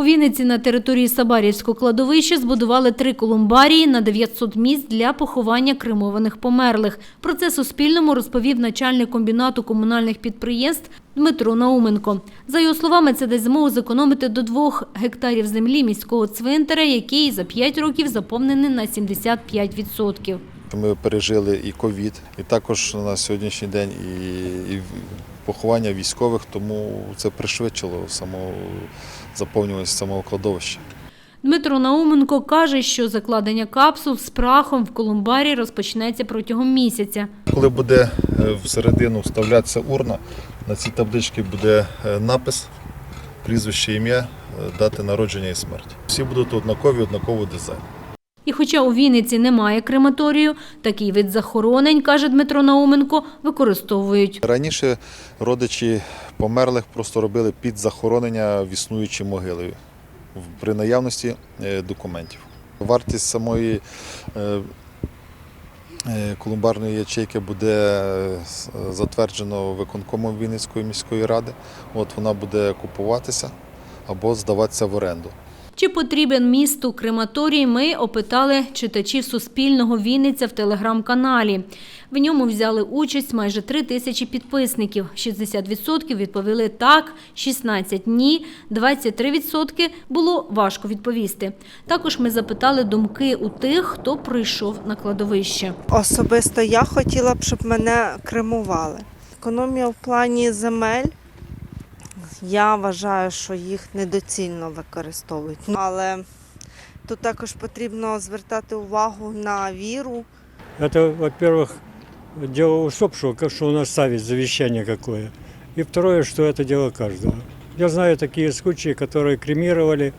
У Вінниці на території Сабарівського кладовища збудували три колумбарії на 900 місць для поховання кремованих померлих. Про це Суспільному розповів начальник комбінату комунальних підприємств Дмитро Науменко. За його словами, це дасть змогу зекономити до двох гектарів землі міського цвинтаря, який за 5 років заповнений на 75%. Ми пережили і ковід, і також на сьогоднішній день і поховання військових, тому це пришвидшило саму заповнюваність самого кладовища. Дмитро Науменко каже, що закладення капсул з прахом в колумбарі розпочнеться протягом місяця. Коли буде е, всередину вставлятися урна, на цій табличці буде е, напис, прізвище, ім'я, е, дати народження і смерті. Всі будуть однакові, однаковий дизайн. І хоча у Вінниці немає крематорію, такий вид захоронень, каже Дмитро Науменко, використовують. Раніше родичі померлих просто робили під захоронення в існуючі могили при наявності е, документів. Вартість самої е, е, колумбарної ячейки буде затверджено виконкомом Вінницької міської ради. От вона буде купуватися або здаватися в оренду. Чи потрібен місту крематорій, ми опитали читачів Суспільного Вінниця в телеграм-каналі. В ньому взяли участь майже три тисячі підписників. 60% відповіли так, 16 – ні, 23% було важко відповісти. Також ми запитали думки у тих, хто прийшов на кладовище. Особисто я хотіла б, щоб мене кремували. Економія в плані земель. Я вважаю, що їх недоцільно використовують. Але тут також потрібно звертати увагу на віру. Это, во-первых, дело усопшего, как что у нас совесть, завещание какое. И второе, что это дело каждого. Я знаю такие случаи, которые кремировали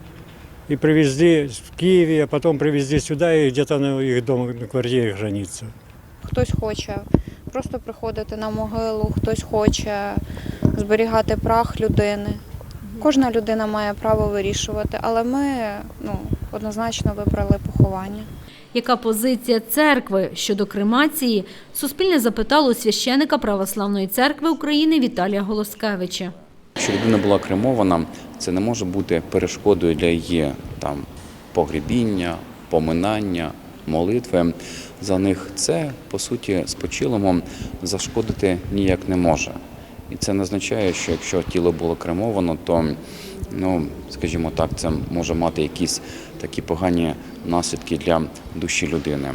и привезли в Киеве, а потом привезли сюда и где-то на их дома, на квартире хранится. Хтось хоче просто приходити на могилу, хтось хоче зберігати прах людини. Кожна людина має право вирішувати, але ми ну, однозначно вибрали поховання. Яка позиція церкви щодо кремації? Суспільне запитало у священика Православної церкви України Віталія Голоскевича. Якщо людина була кремована, це не може бути перешкодою для її там погребіння, поминання, молитви за них. Це по суті спочилому зашкодити ніяк не може. І це не означає, що якщо тіло було кремовано, то ну, скажімо так, це може мати якісь такі погані наслідки для душі людини.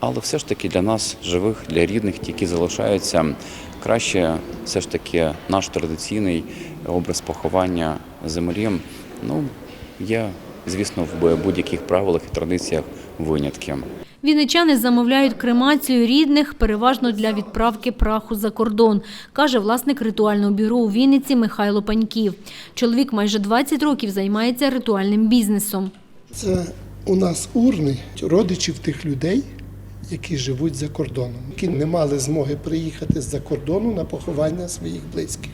Але все ж таки для нас, живих, для рідних, які залишаються, краще все ж таки наш традиційний образ поховання землі. Ну, є, звісно, в будь-яких правилах і традиціях винятки. Вінничани замовляють кремацію рідних переважно для відправки праху за кордон, каже власник ритуального бюро у Вінниці Михайло Паньків. Чоловік майже 20 років займається ритуальним бізнесом. Це у нас урни родичів тих людей, які живуть за кордоном, які не мали змоги приїхати з-за кордону на поховання своїх близьких.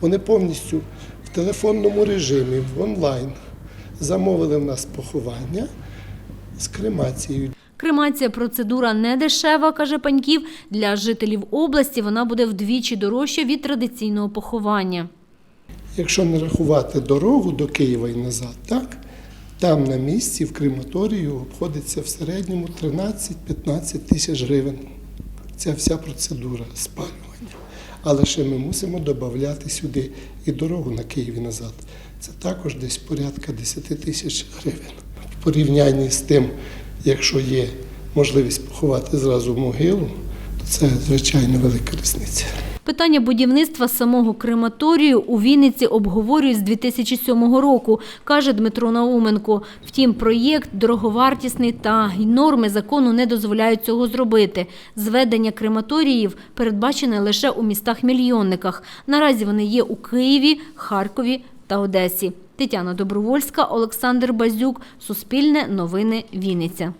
Вони повністю в телефонному режимі, в онлайн замовили в нас поховання з кремацією. Кремація – процедура не дешева, каже Паньків. Для жителів області вона буде вдвічі дорожча від традиційного поховання. Якщо не рахувати дорогу до Києва і назад, так, там на місці в крематорію обходиться в середньому 13-15 тисяч гривень. Ця вся процедура спалювання. Але ще ми мусимо додати сюди і дорогу на Київ і назад. Це також десь порядка 10 тисяч гривень. В порівнянні з тим, якщо є можливість поховати зразу могилу, то це звичайно велика різниця. Питання будівництва самого крематорію у Вінниці обговорюють з 2007 року, каже Дмитро Науменко. Втім, проєкт дороговартісний та й норми закону не дозволяють цього зробити. Зведення крематоріїв передбачене лише у містах-мільйонниках. Наразі вони є у Києві, Харкові та Одесі. Тетяна Добровольська, Олександр Базюк, Суспільне новини Вінниця.